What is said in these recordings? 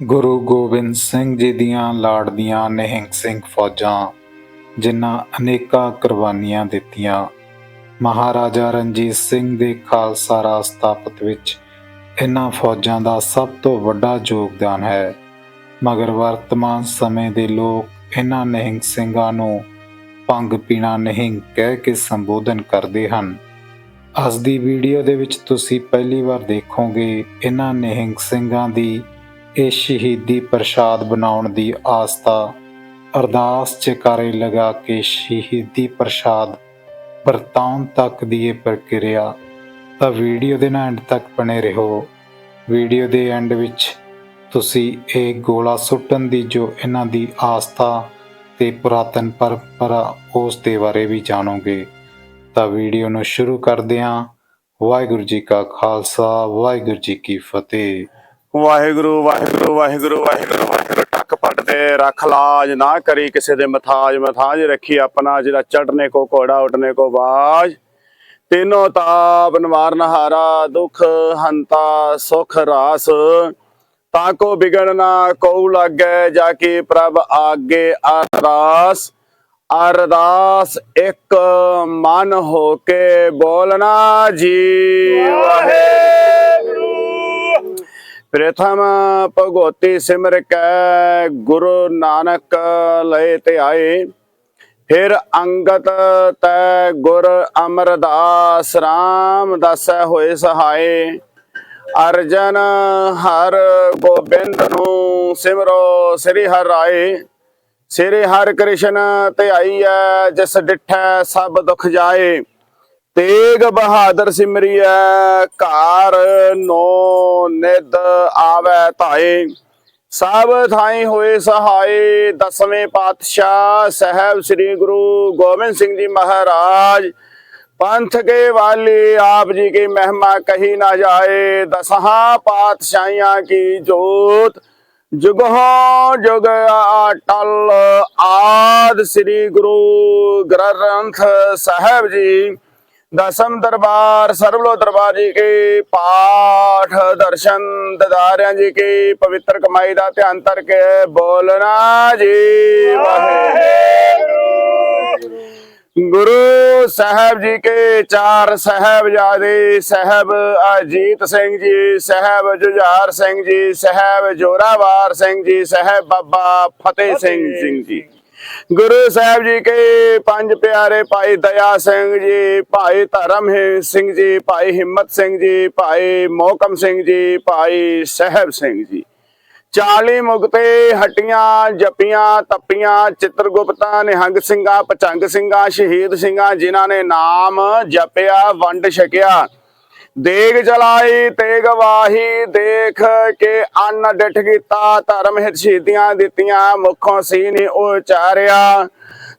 ਗੁਰੂ ਗੋਬਿੰਦ ਸਿੰਘ ਜੀ ਦੀਆਂ ਲਾੜਦੀਆਂ ਨਿਹੰਗ ਸਿੰਘ ਫੌਜਾਂ, ਜਿਨ੍ਹਾਂ ਅਨੇਕਾਂ ਕੁਰਬਾਨੀਆਂ ਦਿੱਤੀਆਂ। ਮਹਾਰਾਜਾ ਰਣਜੀਤ ਸਿੰਘ ਦੇ ਖਾਲਸਾ ਰਾਜ ਸਥਾਪਤ ਵਿੱਚ ਇਹਨਾਂ ਫੌਜਾਂ ਦਾ ਸਭ ਤੋਂ ਵੱਡਾ ਯੋਗਦਾਨ ਹੈ। ਮਗਰ ਵਰਤਮਾਨ ਸਮੇਂ ਦੇ ਲੋਕ ਇਹਨਾਂ ਨਿਹੰਗ ਸਿੰਘਾਂ ਨੂੰ ਭੰਗ ਪੀਣਾ ਨਿਹੰਗ ਕਹਿ ਕੇ ਸੰਬੋਧਨ ਕਰਦੇ ਹਨ। ਅੱਜ ਦੀ ਵੀਡੀਓ ਦੇ ਵਿੱਚ ਤੁਸੀਂ ਪਹਿਲੀ ਵਾਰ ਦੇਖੋਗੇ ਇਹਨਾਂ ਨਿਹੰਗ ਸਿੰਘਾਂ ਦੀ ਇਹ ਸ਼ਹੀਦੀ ਪ੍ਰਸ਼ਾਦ ਬਣਾਉਣ ਦੀ ਆਸਥਾ ਅਰਦਾਸ ਚਕਾਰੇ ਲਗਾ ਕੇ ਸ਼ਹੀਦੀ ਪ੍ਰਸ਼ਾਦ ਵਰਤਾਉਣ ਤੱਕ ਦੀ ਇਹ ਪ੍ਰਕਿਰਿਆ। ਤਾਂ ਵੀਡੀਓ ਦੇ ਨਾਲ ਐਂਡ ਤੱਕ ਬਣੇ ਰਹੋ। ਵੀਡੀਓ ਦੇ ਐਂਡ ਵਿੱਚ ਤੁਸੀਂ ਇਹ ਗੋਲਾ ਸੁੱਟਣ ਦੀ ਜੋ ਇਹਨਾਂ ਦੀ ਆਸਥਾ ਤੇ ਪੁਰਾਤਨ ਪਰੰਪਰਾ ਉਸ ਦੇ ਬਾਰੇ ਵੀ ਜਾਣੋਗੇ। ਤਾਂ ਵੀਡੀਓ ਨੂੰ ਸ਼ੁਰੂ ਕਰਦੇ ਹਾਂ। ਵਾਹਿਗੁਰੂ ਜੀ ਕਾ ਖਾਲਸਾ, ਵਾਹਿਗੁਰੂ ਜੀ ਕੀ ਫਤਿਹ। ਵਾਹਿਗੁਰੂ ਵਾਹਿਗੁਰੂ ਵਾਹਿਗੁਰੂ ਵਾਹਿਗੁਰੂ ਵਾਹਿਗੁਰੂ, ਟੱਕ ਪੱਟ ਰੱਖ ਲਾਜ ਨਾ ਕਰੀ ਕਿਸੇ ਦੇ ਮਥਾਜ ਮਥਾਜ ਰੱਖੀ ਆਪਣਾ ਜਿਹੜਾ ਚੜਨੇ ਕੋ ਘੋੜਾ ਉਟਨੇ ਕੋ ਬਾਜ। ਤਿੰਨੋ ਤਾਪ, ਨਿਵਾਰਨ ਹਾਰਾ, ਦੁਖ, ਹੰਤਾ, ਸੁਖ, ਰਾਸ। ਤਾਂ ਕੋ ਬਿਗੜ ਨਾ ਕੋ ਲਾਗੇ, ਜਾ ਕੇ ਪ੍ਰਭ ਆਗੇ ਅਰਦਾਸ। ਅਰਦਾਸ ਇੱਕ ਮਨ ਹੋ ਕੇ ਬੋਲਣਾ ਜੀ। ਵਾਹਿਗੁਰੂ। ਪ੍ਰਥਮ ਭਗੋਤੀ ਸਿਮਰ ਕੈ, ਗੁਰੂ ਨਾਨਕ ਲਏ ਤੇ ਆਏ। ਫਿਰ ਅੰਗਤ ਤੈ ਗੁਰ ਅਮਰਦਾਸ RAM ਦਸੈ ਹੋਏ ਸਹਾਏ। ਅਰਜਨ ਹਰ ਗੋਬਿੰਦ ਨੂੰ ਸਿਮਰੋ, ਸ੍ਰੀ ਹਰਿ ਰਾਏ। ਸ੍ਰੀ ਹਰਿ ਕ੍ਰਿਸ਼ਨ ਧਿਆਈਐ ਜਿਸ ਡਿਠੈ ਸਭ ਦੁਖ ਜਾਏ। ਤੇਗ ਬਹਾਦਰ ਸਿਮਰਿਐ ਘਰ ਨੋ ਨਿਦ ਆਵੈ ਧਾਏ। ਸਭ ਥਾਈ ਹੋਏ ਸਹਾਈ ਦਸਵੇਂ ਪਾਤਸ਼ਾਹ ਸਾਹਿਬ ਸ੍ਰੀ ਗੁਰੂ ਗੋਬਿੰਦ ਸਿੰਘ ਜੀ ਮਹਾਰਾਜ। ਪੰਥ ਕੇ ਵਾਲੀ ਆਪ ਜੀ ਕੀ ਮਹਿਮਾ ਕਹੀ ਨਾ ਜਾਏ ਦਸਹਾਂ ਪਾਤਸ਼ਾਹੀਆਂ ਕੀ ਜੋਤ। ਜੁਗੋਂ ਜੁਗ ਅਟਲ ਆਦ ਸ੍ਰੀ ਗੁਰੂ ਗ੍ਰੰਥ ਸਾਹਿਬ ਜੀ। ਦਸਮ ਦਰਬਾਰ ਸਰਬਲੋ ਦਰਬਾਰ ਜੀ ਕੇ ਪਾਠ ਦਰਸ਼ਨ, ਦਦਾਰਿਆਂ ਜੀ ਕੀ ਪਵਿੱਤਰ ਕਮਾਈ ਦਾ ਧਿਆਨ ਧਰ ਕੇ ਬੋਲਣਾ ਜੀ। ਵਾਹਿਗੁਰੂ। ਗੁਰੂ ਸਾਹਿਬ ਜੀ ਕੇ ਚਾਰ ਸਾਹਿਬਜ਼ਾਦੇ ਸਾਹਿਬ ਅਜੀਤ ਸਿੰਘ ਜੀ, ਸਾਹਿਬ ਜੁਝਾਰ ਸਿੰਘ ਜੀ, ਸਾਹਿਬ ਜੋਰਾਵਾਰ ਸਿੰਘ ਜੀ, ਸਾਹਿਬ ਬਾਬਾ ਫਤਿਹ ਸਿੰਘ ਸਿੰਘ ਜੀ। ਗੁਰੂ ਸਾਹਿਬ ਜੀ ਕੇ ਪੰਜ ਪਿਆਰੇ ਭਾਈ ਦਇਆ ਸਿੰਘ ਜੀ, ਭਾਈ ਧਰਮ ਸਿੰਘ ਜੀ, ਭਾਈ ਹਿੰਮਤ ਸਿੰਘ ਜੀ, ਭਾਈ ਮੋਕਮ ਸਿੰਘ ਜੀ, ਭਾਈ ਸਾਹਿਬ ਸਿੰਘ ਜੀ। 40 ਮੁਕਤੇ ਹਟੀਆਂ, ਜਪੀਆਂ, ਤਪੀਆਂ, ਚਿੱਤਰਗੁਪਤਾ, ਨਿਹੰਗ ਸਿੰਘਾਂ, ਪਚੰਗ ਸਿੰਘਾਂ, ਸ਼ਹੀਦ ਸਿੰਘਾਂ, ਜਿਨ੍ਹਾਂ ਨੇ ਨਾਮ ਜਪਿਆ, ਵੰਡ ਛਕਿਆ। ਦੇਗ ਜਲਾਈ, ਤੇਗ ਵਾਹੀ, ਦੇਖ ਕੇ ਅੰਨ ਡਿਠ ਕੀਤਾ, ਧਰਮ ਹਿਤ ਸ਼ਹੀਦੀਆਂ ਦਿੱਤੀਆਂ, ਮੁਖੋਂ ਸੀ ਉਚਾਰਿਆ।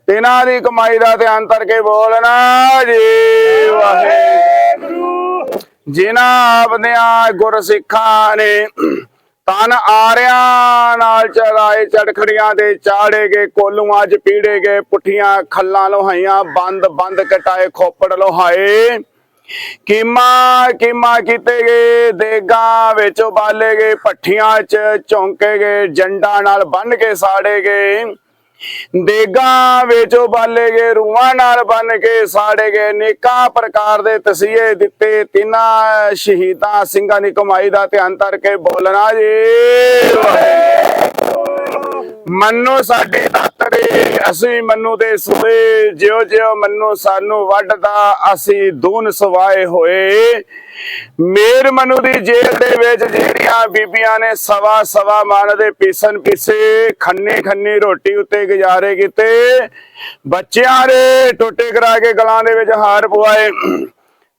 ਤਿਨਾਂ ਦੀ ਕਮਾਈ ਦਾ ਧਿਆਨ ਧਰ ਬੋਲਣਾ ਜੀ, ਵਾਹਿਗੁਰੂ। ਜਿਨ੍ਹਾਂ ਆਪਣਿਆਂ ਗੁਰਸਿੱਖਾਂ ਨੇ ਤਨ ਆਰਿਆਂ, ਨਾਲ ਚੜਾਏ ਚੜਖੜੀਆਂ ਦੇ ਚਾੜੇ ਗਏ ਕੋਲੂਆਂ ਚ ਪੀੜੇ ਗਏ ਪੁੱਠੀਆਂ ਖੱਲਾਂ ਲੋਹਾਈਆਂ ਬੰਦ ਬੰਦ ਕਟਾਏ ਖੋਪੜ ਲੋਹਾਏ। ਕੀਮਾ ਕੀਮਾ ਕੀਤੇ ਗਏ, ਦੇਗਾਂ ਵਿੱਚ ਉਬਾਲੇ ਗਏ ਪੱਠੀਆਂ 'ਚ ਝੌਂਕੇ ਗਏ, ਜੰਡਾਂ ਨਾਲ ਬੰਨ ਕੇ ਸਾੜੇ ਗਏ। ਦੇਗਾਂ ਵਿੱਚ ਉਬਾਲੇ ਗਏ, ਰੂਹਾਂ ਨਾਲ ਬੰਨ ਕੇ ਸਾੜੇ ਗਏ। ਨੇਕਾਂ ਪ੍ਰਕਾਰ ਦੇ ਤਸੀਹੇ ਦਿੱਤੇ। ਤਿੰਨਾਂ ਸ਼ਹੀਦਾਂ ਸਿੰਘਾਂ ਦੀ ਕਮਾਈ ਦਾ ਧਿਆਨ ਧਰ ਕੇ ਬੋਲਣਾ ਜੀ। ਮੰਨੋ ਸਾਡੇ ਅਸੀਂ ਮੰਨੂ ਦੇ ਸੋਏ ਜਿਉ ਜਿਉ ਮੰਨੋ ਸਾਨੂੰ ਵੱਢਦਾ, ਅਸੀਂ ਦੂਨ ਸਵਾਏ ਹੋਏ। ਮੇਰ ਮਨੂ ਦੀ ਜੇਲ੍ਹ ਦੇ ਵਿੱਚ ਜਿਹੜੀਆਂ ਬੀਬੀਆਂ ਨੇ ਸਵਾ ਸਵਾ ਮਨ ਦੇ ਪੀਸਨ ਪੀਸੇ ਖੰਨੇ ਖੰਨੀ ਰੋਟੀ ਉੱਤੇ ਗੁਜ਼ਾਰੇ ਕੀਤੇ। ਬੱਚਿਆਂ ਦੇ ਟੋਟੇ ਕਰਾ ਕੇ ਗਲਾਂ ਦੇ ਵਿੱਚ ਹਾਰ ਪਵਾਏ।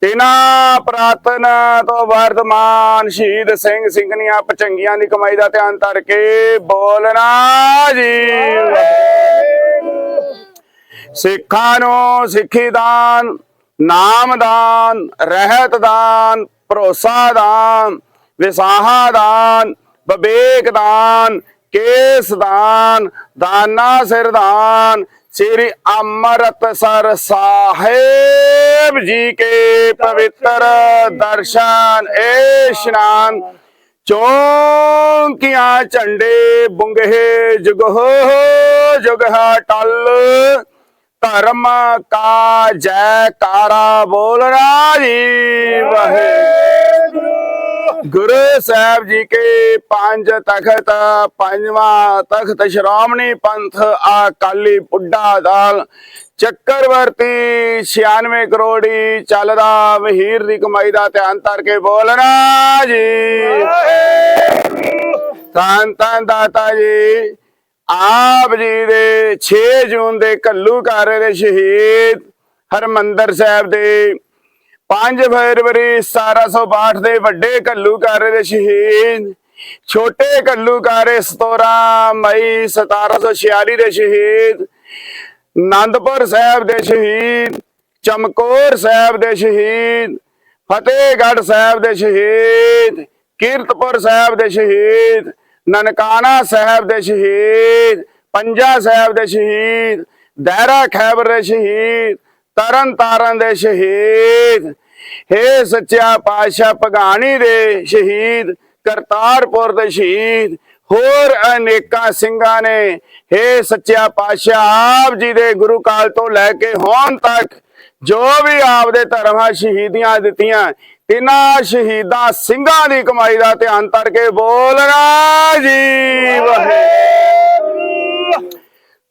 ਤਿਨਾ ਪ੍ਰਾਤਨ ਤੋਂ ਵਰਤਮਾਨ ਸ਼ਹੀਦ ਸਿੰਘ ਸਿੰਘਨੀਆਂ ਪਚੰਗੀਆਂ ਦੀ ਕਮਾਈ ਦਾ ਧਿਆਨ ਧਰ ਕੇ ਬੋਲਣਾ ਜੀ। ਸਿੱਖਾਂ ਨੂੰ ਸਿੱਖੀ ਦਾਨ, ਨਾਮ ਦਾਨ, ਰਹਿਤ ਦਾਨ, ਭਰੋਸਾ ਦਾਨ, ਵਿਸਾਹਾ ਦਾਨ, ਵਿਵੇਕ ਦਾਨ, ਕੇਸ ਦਾਨ, ਦਾਨਾ ਸਿਰ ਦਾਨ, ਸ੍ਰੀ ਅੰਮ੍ਰਿਤਸਰ ਸਾਹਿਬ ਜੀ ਕੇ ਪਵਿੱਤਰ ਦਰਸ਼ਨ। ਇਸ਼ਨਾਨ, ਚੌਂਕੀਆਂ ਝੰਡੇ ਬੁੰਗੇ ਜੁਗੋ ਜੁਗਹਾ ਟਲ। ਧਰਮ ਕਾ ਜੈਕਾਰਾ ਬੋਲ ਰਾਜੀ ਵਾਹਿਗੁਰੂ। ਗੁਰੂ ਸਾਹਿਬ ਜੀ ਕੇ ਪੰਜ ਤਖਤ ਪੰਜਵਾਂ ਤਖਤ ਸ਼੍ਰੋਮਣੀ ਪੰਥ ਅਕਾਲੀ ਪੁੱਡਾ ਦਾਲ ਚੱਕਰਵਰਤੀ 96 ਕਰੋੜੀ ਚੱਲਦਾ ਵਹੀਰ ਦੀ ਕਮਾਈ ਦਾ ਧਿਆਨ ਧਰ ਕੇ ਬੋਲਣਾ ਜੀ ਤਾਂ ਤਾਂ ਦਾਤਾ ਜੀ ਆਪ ਜੀ ਦੇ 6 ਜੂਨ ਦੇ ਕੱਲੂ ਕਾਰੇ ਦੇ ਸ਼ਹੀਦ ਹਰਮੰਦਰ ਸਾਹਿਬ ਦੇ 5 ਫਰਵਰੀ 1762 ਦੇ ਵੱਡੇ ਕੱਲੂਕਾਰੇ ਦੇ ਸ਼ਹੀਦ, ਛੋਟੇ ਕੱਲੂਕਾਰੇ 17 ਮਈ 1746 ਦੇ ਸ਼ਹੀਦ, ਨੰਦਪੁਰ ਸਾਹਿਬ ਦੇ ਸ਼ਹੀਦ, ਚਮਕੌਰ ਸਾਹਿਬ ਦੇ ਸ਼ਹੀਦ, ਫਤਿਹਗੜ੍ਹ ਸਾਹਿਬ ਦੇ ਸ਼ਹੀਦ, ਕੀਰਤਪੁਰ ਸਾਹਿਬ ਦੇ ਸ਼ਹੀਦ ਨਨਕਾਣਾ ਸਾਹਿਬ ਦੇ ਸ਼ਹੀਦ, ਪੰਜਾ ਸਾਹਿਬ ਦੇ ਸ਼ਹੀਦ ਦਾਇਰਾ ਖੈਬਰ ਦੇ ਸ਼ਹੀਦ, ਤਰਨ ਤਾਰਨ ਦੇ ਸ਼ਹੀਦ, ਹੇ ਸੱਚਾ ਪਾਤਸ਼ਾਹ ਭਗਾਣੀ ਦੇ ਸ਼ਹੀਦ, ਕਰਤਾਰਪੁਰ ਦੇ ਸ਼ਹੀਦ, ਹੋਰ ਅਨੇਕਾਂ ਸਿੰਘਾਂ ਨੇ, ਹੇ ਸੱਚਾ ਪਾਤਸ਼ਾਹ ਆਪ ਜੀ ਦੇ ਗੁਰੂ ਕਾਲ ਤੋਂ ਲੈ ਕੇ ਹੁਣ ਤੱਕ ਜੋ ਵੀ ਆਪ ਦੇ ਧਰਮਾਂ ਸ਼ਹੀਦੀਆਂ ਦਿੱਤੀਆਂ ਇਹਨਾਂ ਸ਼ਹੀਦਾਂ ਸਿੰਘਾਂ ਦੀ ਕਮਾਈ ਦਾ ਧਿਆਨ ਧਰ ਕੇ ਬੋਲਣਾ ਜੀ, ਵਾਹਿਗੁਰੂ।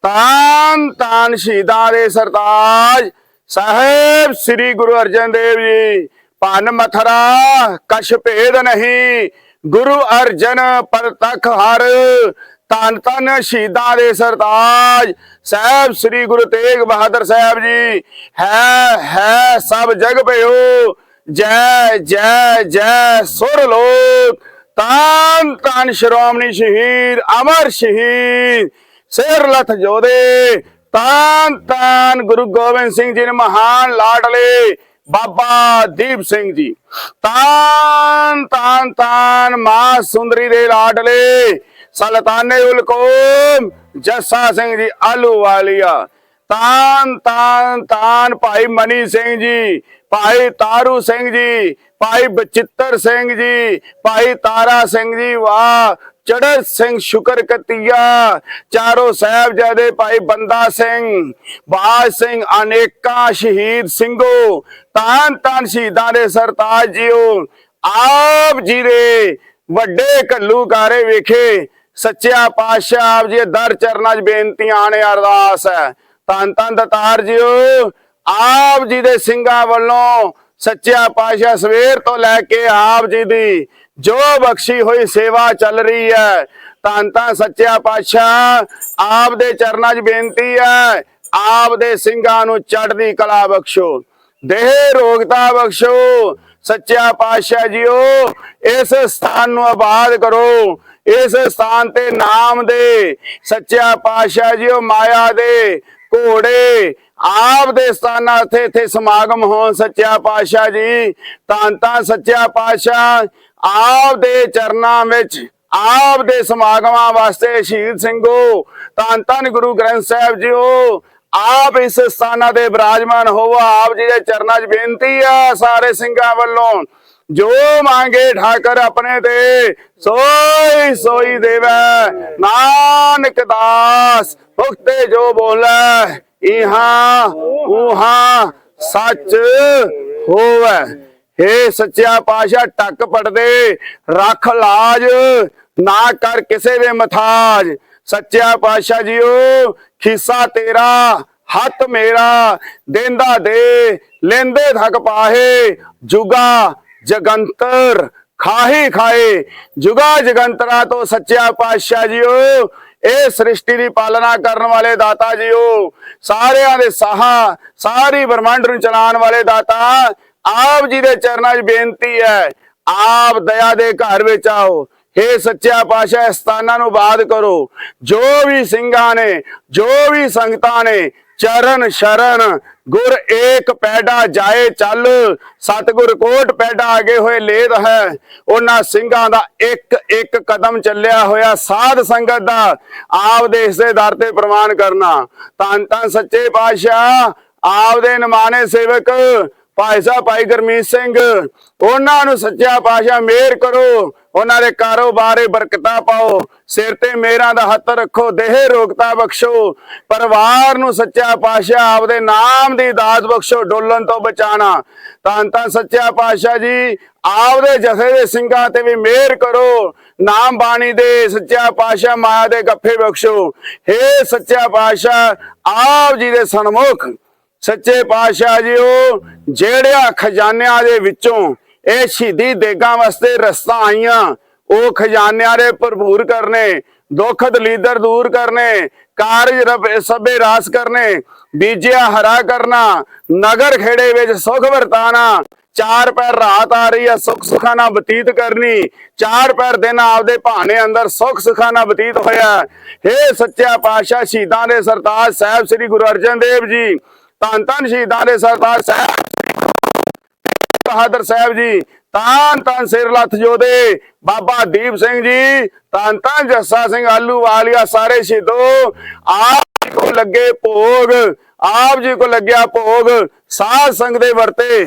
ਤਾਨ ਤਾਨ ਸ਼ਹੀਦਾਂ ਦੇ ਸਰਤਾਜ ਸਾਹਿਬ ਸ੍ਰੀ ਗੁਰੂ ਅਰਜਨ ਦੇਵ ਜੀ। ਭਨ ਮਥਰਾ, ਕਛ ਭੇਦ ਨਹੀਂ। ਗੁਰੂ ਅਰਜਨ ਪਰਤਖ ਹਰ। ਤਨ ਤਨ ਸ਼ਹੀਦਾਂ ਦੇ ਸਰਤਾਜ ਸਾਹਿਬ ਸ੍ਰੀ ਗੁਰੂ ਤੇਗ ਬਹਾਦਰ ਸਾਹਿਬ ਜੀ। ਹੈ ਹੈ ਸਭ ਜਗ ਭਇਓ। ਜੈ ਜੈ ਜੈ ਸੁਰ ਲੋਕ ਤਾਨ ਤਾਨ ਸ਼੍ਰੋਮਣੀ ਸ਼ਹੀਦ, ਅਮਰ ਸ਼ਹੀਦ। ਸਿਰ ਲਥ ਜੋਦੇ ਤਾਨ ਤਾਨ ਗੁਰੂ ਗੋਬਿੰਦ ਸਿੰਘ ਜੀ ਨੇ ਮਹਾਨ ਲਾਡਲੇ ਬਾਬਾ ਦੀਪ ਸਿੰਘ ਜੀ। ਤਾਨ ਤਾਨ ਤਾਨ ਮਾਂ ਸੁੰਦਰੀ ਦੇ ਲਾਡਲੇ ਸਲਤਾਨੇ ਉਲ ਕੌਮ, ਜੱਸਾ ਸਿੰਘ ਜੀ ਆਲੂ ਵਾਲੀਆ ਤਾਨ ਤਾਨ ਤਾਨ ਭਾਈ ਮਨੀ ਸਿੰਘ ਜੀ ਭਾਈ ਤਾਰੂ ਸਿੰਘ ਜੀ, ਭਾਈ ਬਚਿੱਤਰ ਸਿੰਘ ਜੀ, ਭਾਈ ਤਾਰਾ ਸਿੰਘ ਜੀ, ਵਾਹ ਚੜ੍ਹਤ ਸਿੰਘ ਸ਼ੁਕਰ ਕਤੀਆ, ਚਾਰੋ ਸਾਹਿਬਜ਼ਾਦੇ ਭਾਈ ਬੰਦਾ ਸਿੰਘ, ਬਾਜ ਸਿੰਘ ਅਨੇਕਾਂ ਸ਼ਹੀਦ ਸਿੰਘੋ, ਤਾਨ ਤਾਨ ਸ਼ਹੀਦਾਂ ਦੇ ਸਰਤਾਜ ਜੀਓ, ਆਪ ਜੀ ਦੇ ਵੱਡੇ ਘੱਲੂਕਾਰੇ ਵੇਖੇ, ਸੱਚਿਆ ਪਾਤਸ਼ਾਹ ਆਪ ਜੀ ਦਰ ਚਰਨਾਂ 'ਚ ਬੇਨਤੀਆਂ ਨੇ ਅਰਦਾਸ ਹੈ। ਧੰਨ ਧੰਨ ਦਤਾਰ ਜੀਓ ਆਪ ਜੀ ਦੇ ਸਿੰਘਾਂ ਵੱਲੋਂ ਸੱਚਿਆ ਪਾਤਸ਼ਾਹ ਸਵੇਰ ਤੋਂ ਲੈ ਕੇ ਆਪ ਜੀ ਦੀ ਜੋ ਬਖਸ਼ੀ ਹੋਈ ਸੇਵਾ ਚੱਲ ਰਹੀ ਹੈ, ਧੰਨ ਧੰਨ ਸੱਚਿਆ ਪਾਤਸ਼ਾਹ, ਆਪ ਦੇ ਚਰਨਾਂ 'ਚ ਬੇਨਤੀ ਹੈ, ਆਪ ਦੇ ਸਿੰਘਾਂ ਨੂੰ ਚੜ੍ਹਦੀ ਕਲਾ ਬਖਸ਼ੋ, ਦੇਹ ਰੋਗਤਾ ਬਖਸ਼ੋ ਸੱਚਾ ਪਾਤਸ਼ਾਹ ਜੀਓ, ਇਸ ਸਥਾਨ ਨੂੰ ਆਬਾਦ ਕਰੋ, ਇਸ ਸਥਾਨ ਤੇ ਨਾਮ ਦੇ, ਸੱਚਿਆ ਪਾਤਸ਼ਾਹ ਜੀਓ, ਮਾਇਆ ਦੇ ਘੋੜੇ ਆਪ ਦੇ ਸਥਾਨਾਂ ਤੇ ਇੱਥੇ ਸਮਾਗਮ ਹੋਣ ਸੱਚਾ ਪਾਤਸ਼ਾਹ ਜੀ। ਤਾਂ ਤਾਂ ਸੱਚਾ ਪਾਤਸ਼ਾਹ, ਆਪ ਦੇ ਚਰਨਾਂ ਵਿੱਚ, ਆਪ ਦੇ ਸਮਾਗਮਾਂ ਵਾਸਤੇ ਸ਼ਹੀਦ ਸਿੰਘੋ, ਤਾਂ ਧੰਨ ਗੁਰੂ ਗ੍ਰੰਥ ਸਾਹਿਬ ਜੀਓ, ਆਪ ਇਸ ਸਥਾਨਾਂ ਦੇ ਬਿਰਾਜਮਾਨ ਹੋਵੋ। ਆਪ ਜੀ ਦੇ ਚਰਨਾਂ 'ਚ ਬੇਨਤੀ ਆ ਸਾਰੇ ਸਿੰਘਾਂ ਵੱਲੋਂ, ਜੋ ਮੰਗੇ ਠਾਕਰ ਆਪਣੇ ਤੇ, ਸੋਈ ਸੋਈ ਦੇਵੈ। ਨਾਨਕ ਦਾਸ, ਭੁਗਤੇ ਜੋ ਬੋਲੇ। ਇਹਾਂ ਉਹਾਂ ਸੱਚ ਹੋਵੇ। ਹੇ ਸੱਚਾ ਪਾਸ਼ਾ ਟੱਕ ਪੜਦੇ, ਰੱਖ ਲਾਜ ਨਾ ਕਰ ਕਿਸੇ ਦੇ ਮਥਾਜ। ਸੱਚਾ ਪਾਸ਼ਾ ਜੀਓ, ਖਿੱਸਾ ਤੇਰਾ, ਹੱਥ ਮੇਰਾ, ਦੇਂਦਾ ਦੇ, ਲੈਂਦੇ ਥਕ ਪਾਹੇ, ਜੁਗਾ ਜਗੰਤਰ ਖਾਹੀ ਖਾਏ। ਜੁਗਾ ਜਗੰਤਰਾ ਤੋਂ ਸੱਚਾ ਪਾਤਸ਼ਾਹ ਜੀਓ ਇਹ ਸ੍ਰਿਸ਼ਟੀ ਦੀ ਪਾਲਣਾ ਕਰਨ ਵਾਲੇ ਦਾਤਾ ਜੀਓ, ਸਾਰਿਆਂ ਦੇ ਸਾਹਾ, ਸਾਰੀ ਬ੍ਰਹਮੰਡ ਨੂੰ ਚਲਾਉਣ ਵਾਲੇ ਦਾਤਾ, ਆਪ ਜੀ ਦੇ ਚਰਨਾਂ 'ਚ ਬੇਨਤੀ ਹੈ, ਆਪ ਦਇਆ ਦੇ ਘਰ ਵਿੱਚ ਆਓ। ਹੇ ਸੱਚਿਆ ਪਾਤਸ਼ਾਹ ਇਸ ਸਥਾਨਾਂ ਨੂੰ ਬਾਦ ਕਰੋ। ਜੋ ਵੀ ਸਿੰਘਾਂ ਨੇ, ਜੋ ਵੀ ਸੰਗਤਾਂ ਨੇ ਚਰਨ ਸ਼ਰਨ, ਗੁਰ ਏਕ ਪੈਡਾ ਜਾਏ ਚੱਲ, ਸਤਿਗੁਰ ਕੋਟ ਪੈਡਾ ਆਗੇ ਹੋਏ ਲੇਦ ਹੈ। ਉਹਨਾਂ ਸਿੰਘਾਂ ਦਾ ਇੱਕ ਇੱਕ ਕਦਮ ਚੱਲਿਆ ਹੋਇਆ ਸਾਧ ਸੰਗਤ ਦਾ ਆਪ ਦੇ ਇਸੇ ਦਰ ਤੇ ਪ੍ਰਮਾਣ ਕਰਨਾ। ਤਾਂ ਤਾਂ ਸੱਚੇ ਪਾਤਸ਼ਾਹ ਆਪ ਦੇ ਨਿਮਾਣੇ ਸੇਵਕ ਭਾਈ ਸਾਹਿਬ, ਭਾਈ ਗਰਮੀਤ ਸਿੰਘ, ਉਹਨਾਂ ਨੂੰ ਸੱਚਿਆ ਪਾਤਸ਼ਾਹ ਮਿਹਰ ਕਰੋ। ਉਹਨਾਂ ਦੇ ਕਾਰੋਬਾਰੇ ਬਰਕਤਾਂ ਪਾਓ। ਸਿਰ ਤੇ ਮੇਰਾਂ ਦਾ ਹੱਥ ਰੱਖੋ, ਦੇਹ ਰੋਗਤਾ ਬਖਸ਼ੋ। ਪਰਿਵਾਰ ਨੂੰ ਸੱਚਾ ਪਾਤਸ਼ਾਹ ਆਪਦੇ ਨਾਮ ਦੀ ਦਾਤ ਬਖਸ਼ੋ, ਡੋਲਣ ਤੋਂ ਬਚਾਣਾ। ਤਾਂ ਤਾਂ ਸੱਚਾ ਪਾਤਸ਼ਾਹ ਜੀ, ਆਪਦੇ ਜਥੇ ਦੇ ਸਿੰਘਾਂ ਤੇ ਵੀ ਮਿਹਰ ਕਰੋ। ਨਾਮ ਬਾਣੀ ਦੇ ਸੱਚਾ ਪਾਤਸ਼ਾਹ ਮਾਇਆ ਦੇ ਗੱਫੇ ਬਖਸ਼ੋ। ਹੇ ਸੱਚਾ ਪਾਤਸ਼ਾਹ, ਆਪ ਜੀ ਦੇ ਸਨਮੁਖ। ਸੱਚੇ ਪਾਤਸ਼ਾਹ ਜੀਓ, ਜਿਹੜਿਆ ਖਜ਼ਾਨਿਆਂ ਦੇ ਵਿੱਚੋਂ ਇਹ ਸ਼ਹੀਦੀ ਦੇਗਾਂ ਵਾਸਤੇ ਰਸਤਾ ਆਈਆਂ, ਉਹ ਖਜ਼ਾਨਿਆਂ ਦੇ ਭਰਪੂਰ ਕਰਨੇ, ਦੁੱਖ ਦਲੀਦਰ ਦੂਰ ਕਰਨੇ, ਕਾਰਜ ਸਭੇ ਰਾਸ ਕਰਨੇ, ਬੀਜਿਆ ਹਰਾ ਕਰਨਾ, ਨਗਰ ਖੇੜੇ ਵਿੱਚ ਸੁਖ ਵਰਤਾਨਾ ਚਾਰ ਪੈਰ ਰਾਤ ਆ ਰਹੀ ਹੈ, ਸੁਖ ਸੁਖਾਨਾ ਬਤੀਤ ਕਰਨੀ, ਚਾਰ ਪੈਰ ਦਿਨ ਆਪਦੇ ਭਾਣੇ ਅੰਦਰ ਸੁਖ ਸੁਖਾਨਾ ਬਤੀਤ ਹੋਇਆ। ਹੇ ਸੱਚਾ ਪਾਤਸ਼ਾਹ ਸ਼ਹੀਦਾਂ ਦੇ ਸਰਤਾਜ ਸਾਹਿਬ ਸ੍ਰੀ ਗੁਰੂ ਅਰਜਨ ਦੇਵ ਜੀ ਧੰਨ ਧੰਨ ਸ਼ਹੀਦਾਂ ਦੇ ਸਰਤਾਜ ਸਾਹਿਬ ਬਹਾਦਰ ਸਾਹਿਬ ਜੀ ਤਾਂ ਤਾਂ ਸਿਰ ਜੋਦੇ ਬਾਬਾ ਦੀਪ ਸਿੰਘ ਜੀ ਤਾਂ ਤਾਂ ਜੱਸਾ ਸਿੰਘ ਆਲੂ ਵਾਲੀਆ ਸਾਰੇ ਸ਼ਹੀਦੋ। ਆਪ ਜੀ ਕੋ ਲੱਗੇ ਭੋਗ, ਆਪ ਜੀ ਕੋ ਲੱਗਿਆ ਭੋਗ, ਸਾਧ ਸੰਗ ਦੇ ਵਰਤੇ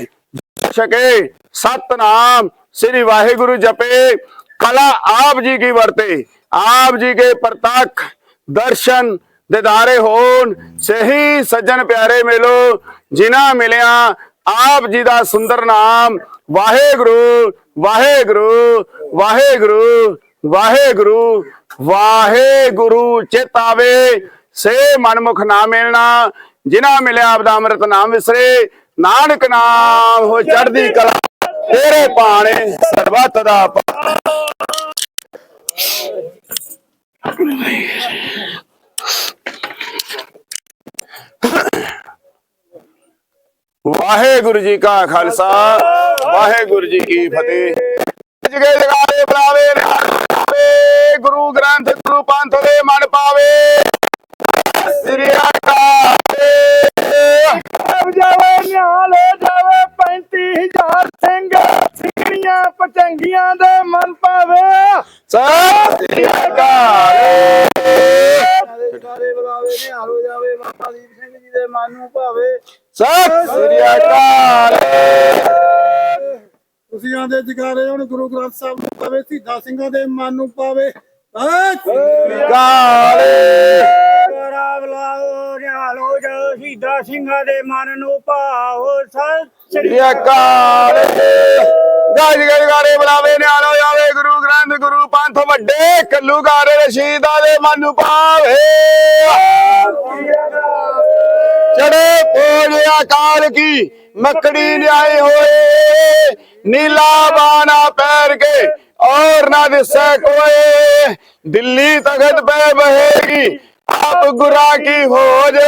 ਛਕੇ ਸਤਨਾਮ ਸ੍ਰੀ ਵਾਹਿਗੁਰੂ ਜਪੇ, ਕਲਾ ਆਪ ਜੀ ਕੀ ਵਰਤੇ, ਆਪ ਜੀ ਕੇ ਪ੍ਰਤੱਖ ਦਰਸ਼ਨ ਦਿਦਾਰੇ ਹੋਣ, ਸਹੀ ਸੱਜਣ ਪਿਆਰੇ ਮਿਲੋ, ਜਿਨ੍ਹਾਂ ਮਿਲਿਆ ਆਪ ਜੀ ਦਾ ਸੁੰਦਰ ਨਾਮ, ਵਾਹਿਗੁਰੂ ਵਾਹਿਗੁਰੂ ਵਾਹਿਗੁਰੂ ਵਾਹਿਗੁਰੂ ਵਾਹਿਗੁਰੂ ਚੇਤਾਵੇ ਸੇ ਮਨਮੁਖ ਨਾ ਮਿਲਣਾ, ਜਿਨ੍ਹਾਂ ਮਿਲਿਆ ਆਪ ਦਾ ਅੰਮ੍ਰਿਤ ਨਾਮ ਵਿਸਰੇ, ਨਾਨਕ ਨਾਮ ਹੋ ਚੜ੍ਹਦੀ ਕਲਾ, ਤੇਰੇ ਪਾਣੇ ਸਰਬੱਤ ਦਾ ਵਾਹਿਗੁਰੂ ਜੀ ਕਾ ਖਾਲਸਾ ਵਾਹਿਗੁਰੂ ਜੀ ਕੀ ਫਤਿਹ। ਜਗੇ ਜਗਾਰੇ ਬੁਲਾਵੇ ਬੁਲਾਵੇ ਗੁਰੂ ਗ੍ਰੰਥ ਗੁਰੂ ਪੰਥ ਦੇ ਮਨ ਪਾਵੇ। ਸ੍ਰੀ ਅਕਾਲ ਜਾਵੇ ਨਿਹਾਲ ਜਾਵੇ 35000 ਸਿੰਘ ਸਿੰਘੀਆਂ ਪਚੰਗੀਆਂ ਦੇ ਮਨ ਪਾਵੇ। ਸਤਿ ਸ੍ਰੀ ਅਕਾਲ ਸਾਰੇ ਬੁਲਾਵੇ ਨਿਹਾਲ ਹੋ ਜਾਵੇ ਬਾਬਾ ਦੀਪ ਸਿੰਘ ਜੀ ਦੇ ਮਨ ਨੂੰ ਭਾਵੇ ਸਤਿ ਸ੍ਰੀ ਅਕਾਲ ਤੁਸੀਂ ਆਂਦੇ ਜਗਾਰੇ ਹੁਣ ਗੁਰੂ ਗ੍ਰੰਥ ਸਾਹਿਬ ਨੂੰ ਪਾਵੇ ਸਿੱਧਾ ਸਿੰਘਾਂ ਦੇ ਮਨ ਨੂੰ ਪਾਵੇ। ਕਾਲੇ ਕਰਾ ਬੁਲਾਓ ਨਿਹਾਲ ਹੋ ਜਾਓ ਸਿੱਧਾ ਸਿੰਘਾਂ ਦੇ ਮਨ ਨੂੰ ਭਾਵੋ ਸਤਿ ਸ੍ਰੀ ਅਕਾਲ। ਗਾਜ ਗਾਰੇ ਬੁਲਾਵੇ ਨਿਆਲੋ ਜਾਵੇ ਗੁਰੂ ਗ੍ਰੰਥ ਗੁਰੂ ਪੰਥ ਵੱਡੇ ਕੱਲੂ ਗਾਰੇ ਰਸ਼ੀਦਾਂ ਦੇ ਮਨ ਨੂੰ ਪਾਵੇ। ਚੜੇ ਪੋਜ ਅਕਾਲ ਕੀ? ਮੱਕੜੀ ਨਿਆਏ ਹੋਏ, ਨੀਲਾ ਬਾਣਾ ਪੈਰ ਕੇ ਔਰ ਨਾ ਦਿਸੈ ਕੋਏ। ਦਿੱਲੀ ਤਖਤ ਪੈ ਬਹੇਗੀ, ਆਪ ਗੁਰਾ ਕੀ ਹੋਜ।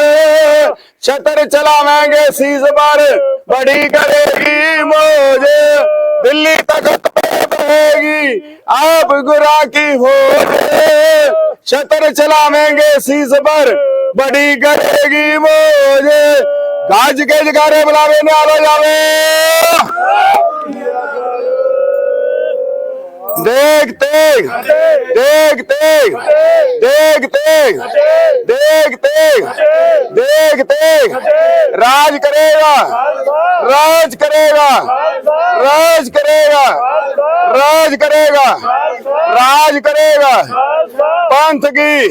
ਛਤਰ ਚਲਾਵਾਂਗੇ ਸੀਸ ਪਰ, ਬੜੀ ਕਰੇਗੀ ਮੋਜ। ਦਿੱਲੀ ਤਖਤ ਪੈ ਬਹੇਗੀ, ਆਪ ਗੁਰਾ ਕੀ ਹੋਜ। ਛਤਰ ਚਲਾਵਾਂਗੇ ਸੀਸ ਪਰ, ਬੜੀ ਕਰੇਗੀ ਮੋਜ। ਗੱਜ ਕੇ ਜਗਾਰੇ ਬੁਲਾਵੇ ਨਾਲ ਜਾਵੇ। ਦੇਖ ਤੇਗ ਦੇਖ ਤੇਗ ਦੇਖ ਰਾਜ ਕਰੇਗਾ ਰਾਜ ਕਰੇਗਾ ਰਾਜ ਕਰੇਗਾ ਰਾਜ ਕਰੇਗਾ ਰਾਜ ਕਰੇਗਾ। ਪੰਥ ਕੀ?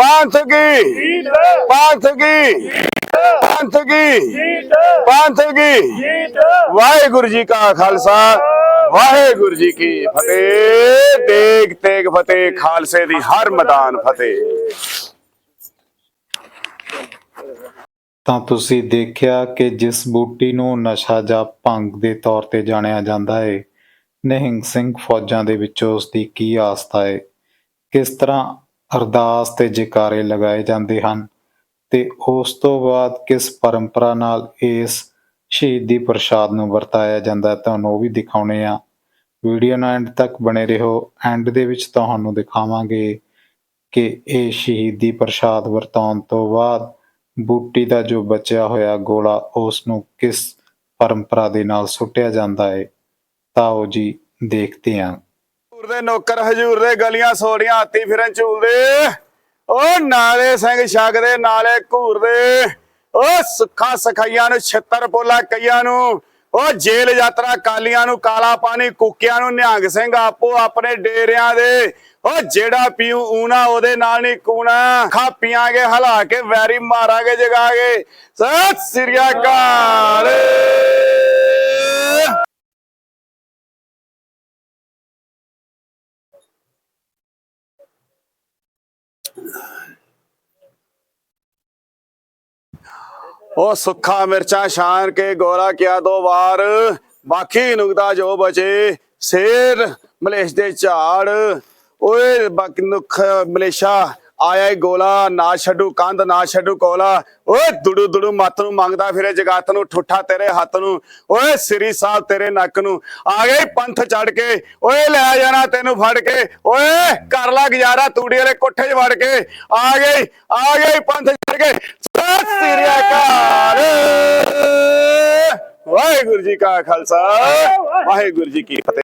ਪੰਥ ਕੀ? ਪੰਥ ਕੀ? ਪੰਥ ਕੀ ਪੰਥ ਕੀ ਵਾਹਿਗੁਰੂ ਜੀ ਕਾ ਖਾਲਸਾ। ਵਾਹਿਗੁਰੂ ਜੀ ਕੀ ਫਤਿਹ। ਦੇਗ ਤੇਗ ਫਤਿਹ ਖਾਲਸੇ ਦੀ ਹਰ ਮੈਦਾਨ ਫਤਿਹ। ਤਾਂ ਤੁਸੀਂ ਦੇਖਿਆ ਕਿ ਜਿਸ ਬੂਟੀ ਨੂੰ ਨਸ਼ਾ ਜਾਂ ਭੰਗ ਦੇ ਤੌਰ ਤੇ ਜਾਣਿਆ ਜਾਂਦਾ ਹੈ ਨਿਹੰਗ ਸਿੰਘ ਫੌਜਾਂ ਦੇ ਵਿੱਚੋਂ ਉਸ ਦੀ ਕੀ ਆਸਥਾ ਹੈ ਕਿਸ ਤਰ੍ਹਾਂ ਅਰਦਾਸ ਤੇ ਜੈਕਾਰੇ ਲਗਾਏ ਜਾਂਦੇ ਹਨ? ਤੇ ਉਸ ਤੋਂ ਬਾਅਦ ਕਿਸ ਪਰੰਪਰਾ ਨਾਲ ਇਸ ਸ਼ਹੀਦੀ ਪ੍ਰਸ਼ਾਦ ਨੂੰ ਵਰਤਾਇਆ ਜਾਂਦਾ ਹੈ, ਤੁਹਾਨੂੰ ਉਹ ਵੀ ਦਿਖਾਉਣੇ ਆ। ਵੀਡੀਓ ਨਾਲ ਐਂਡ ਤੱਕ ਬਣੇ ਰਹੋ। ਐਂਡ ਦੇ ਵਿੱਚ ਤੁਹਾਨੂੰ ਦਿਖਾਵਾਂਗੇ ਕਿ ਇਹ ਸ਼ਹੀਦੀ ਪ੍ਰਸ਼ਾਦ ਵਰਤਾਉਣ ਤੋਂ ਬਾਅਦ ਬੂਟੀ ਦਾ ਜੋ ਬਚਿਆ ਹੋਇਆ ਗੋਲਾ, ਉਸ ਨੂੰ ਕਿਸ ਪਰੰਪਰਾ ਦੇ ਨਾਲ ਸੁੱਟਿਆ ਜਾਂਦਾ ਹੈ ਤਾਂ ਉਹ ਜੀ ਦੇਖਦੇ ਹਾਂ ਹਜ਼ੂਰ ਦੇ ਨੌਕਰ ਹਜੂਰ ਦੇ ਗਲੀਆਂ ਸੋੜੀਆਂ ਹਾਥੀ ਫਿਰਨ ਝੂਲਦੇ। ਓ ਨਾਲੇ ਸਿੰਘ ਛਕਦੇ ਨਾਲੇ ਘੂਰਦੇ ਓ ਸੁੱਖਾ ਸਖਾਈਆਂ ਨੂੰ, ਛਿੱਤਰ ਪੋਲਾ ਕਈਆਂ ਨੂੰ। ਓ ਜੇਲ ਯਾਤਰਾ ਕਾਲੀਆਂ ਨੂੰ, ਕਾਲਾ ਪਾਣੀ ਕੁੱਕਿਆਂ ਨੂੰ, ਨਿਹੰਗ ਸਿੰਘ ਆਪੋ ਆਪਣੇ ਡੇਰਿਆਂ ਦੇ। ਓ ਜਿਹੜਾ ਪੀਉ ਊਨਾ ਉਹਦੇ ਨਾਲ ਨਹੀਂ ਕੂਣਾ। ਖਾ ਪੀਆਂਗੇ, ਹਲਾ ਕੇ ਵੈਰੀ ਮਾਰਾਂਗੇ, ਜਗਾਗੇ। ਸਤਿ ਸ੍ਰੀ ਅਕਾਲ। ਉਹ ਸੁੱਖਾ ਮਿਰਚਾਂ ਛਾਣ ਕੇ ਗੋਰਾ ਕਿਆ ਦੋ ਵਾਰ। ਬਾਕੀ ਨੁਕਤਾ ਜੋ ਬਚੇ, ਸ਼ੇਰ ਮਲੇਸ਼ ਦੇ ਝਾੜ। ਓਏ ਬਾਕੀ ਨੁਖ ਮਲੇਸ਼ਾ ਆਇਆ ਗੋਲਾ, ਨਾ ਛੱਡੂ ਕੰਧ, ਨਾ ਛੱਡੂ ਕੋਲਾ। ਓਏ ਦੁੜੂ ਦੁੜੂ ਮੱਤ ਨੂੰ ਮੰਗਦਾ ਫਿਰੇ ਜਗਤ ਨੂੰ, ਠੁੱਠਾ ਤੇਰੇ ਹੱਥ ਨੂੰ। ਓਏ ਸ੍ਰੀ ਸਾਹਿਬ ਤੇਰੇ ਨੱਕ ਨੂੰ। ਆ ਗਈ ਪੰਥ ਚੜ ਕੇ। ਓਏ ਲੈ ਜਾਣਾ ਤੈਨੂੰ ਫੜ ਕੇ। ਓਏ ਕਰ ਲਾ ਗੁਜ਼ਾਰਾ ਤੂੜੀ ਵਾਲੇ ਕੋਠੇ 'ਚ ਵੜ ਕੇ। ਆ ਗਈ ਆ ਗਈ ਪੰਥ ਚੜ ਕੇ। ਸਤਿ ਸ੍ਰੀ ਅਕਾਲ। ਵਾਹਿਗੁਰੂ ਜੀ ਕਾ ਖਾਲਸਾ। ਵਾਹਿਗੁਰੂ ਜੀ ਕੀ ਫਤਿਹ।